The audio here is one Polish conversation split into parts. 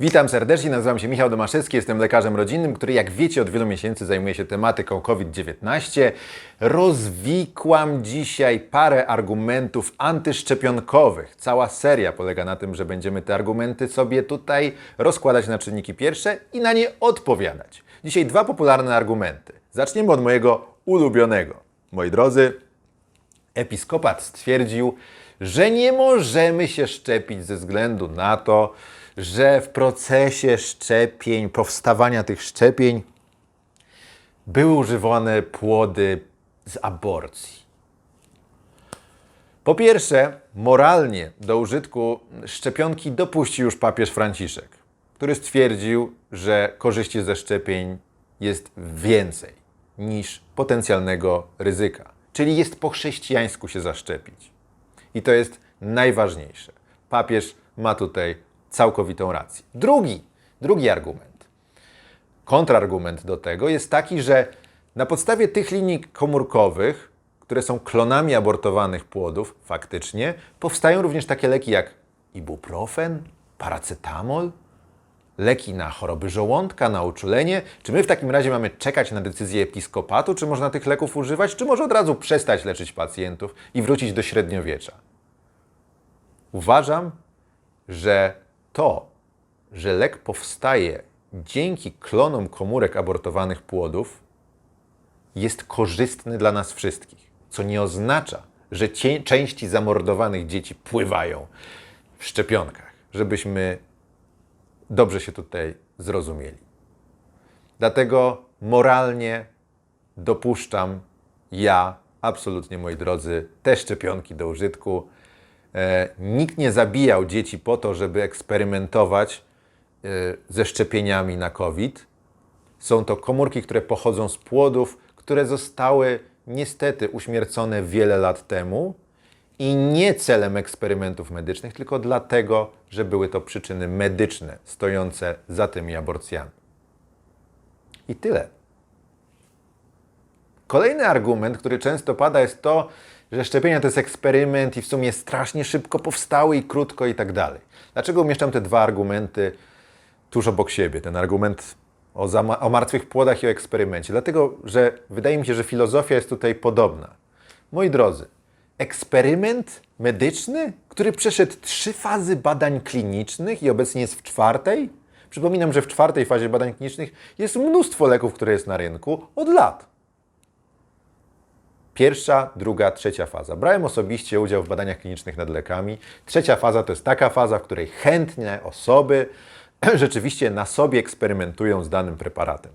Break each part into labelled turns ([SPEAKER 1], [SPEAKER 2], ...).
[SPEAKER 1] Witam serdecznie, nazywam się Michał Domaszewski, jestem lekarzem rodzinnym, który jak wiecie od wielu miesięcy zajmuje się tematyką COVID-19. Rozwikłam dzisiaj parę argumentów antyszczepionkowych. Cała seria polega na tym, że będziemy te argumenty sobie tutaj rozkładać na czynniki pierwsze i na nie odpowiadać. Dzisiaj dwa popularne argumenty. Zaczniemy od mojego ulubionego. Moi drodzy, episkopat stwierdził, że nie możemy się szczepić ze względu na to, że w procesie szczepień, powstawania tych szczepień, były używane płody z aborcji. Po pierwsze, moralnie do użytku szczepionki dopuścił już papież Franciszek, który stwierdził, że korzyści ze szczepień jest więcej niż potencjalnego ryzyka. Czyli jest po chrześcijańsku się zaszczepić. I to jest najważniejsze. Papież ma tutaj całkowitą rację. Drugi, drugi argument, kontrargument do tego jest taki, że na podstawie tych linii komórkowych, które są klonami abortowanych płodów, faktycznie powstają również takie leki jak ibuprofen, paracetamol, leki na choroby żołądka, na uczulenie. Czy my w takim razie mamy czekać na decyzję episkopatu, czy można tych leków używać, czy może od razu przestać leczyć pacjentów i wrócić do średniowiecza? Uważam, że to, że lek powstaje dzięki klonom komórek abortowanych płodów, jest korzystny dla nas wszystkich. Co nie oznacza, że części zamordowanych dzieci pływają w szczepionkach, żebyśmy dobrze się tutaj zrozumieli. Dlatego moralnie dopuszczam ja, absolutnie moi drodzy, te szczepionki do użytku. E, nikt nie zabijał dzieci po to, żeby eksperymentować e, ze szczepieniami na COVID. Są to komórki, które pochodzą z płodów, które zostały niestety uśmiercone wiele lat temu i nie celem eksperymentów medycznych, tylko dlatego, że były to przyczyny medyczne stojące za tymi aborcjami. I tyle. Kolejny argument, który często pada, jest to, że szczepienia to jest eksperyment i w sumie strasznie szybko powstały i krótko i tak dalej. Dlaczego umieszczam te dwa argumenty tuż obok siebie? Ten argument o, o martwych płodach i o eksperymencie. Dlatego, że wydaje mi się, że filozofia jest tutaj podobna. Moi drodzy, eksperyment medyczny, który przeszedł trzy fazy badań klinicznych i obecnie jest w czwartej. Przypominam, że w czwartej fazie badań klinicznych jest mnóstwo leków, które jest na rynku od lat. Pierwsza, druga, trzecia faza. Brałem osobiście udział w badaniach klinicznych nad lekami. Trzecia faza to jest taka faza, w której chętne osoby rzeczywiście na sobie eksperymentują z danym preparatem.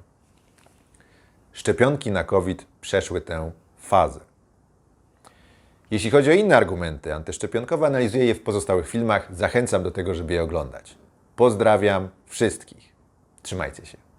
[SPEAKER 1] Szczepionki na COVID przeszły tę fazę. Jeśli chodzi o inne argumenty antyszczepionkowe, analizuję je w pozostałych filmach. Zachęcam do tego, żeby je oglądać. Pozdrawiam wszystkich. Trzymajcie się.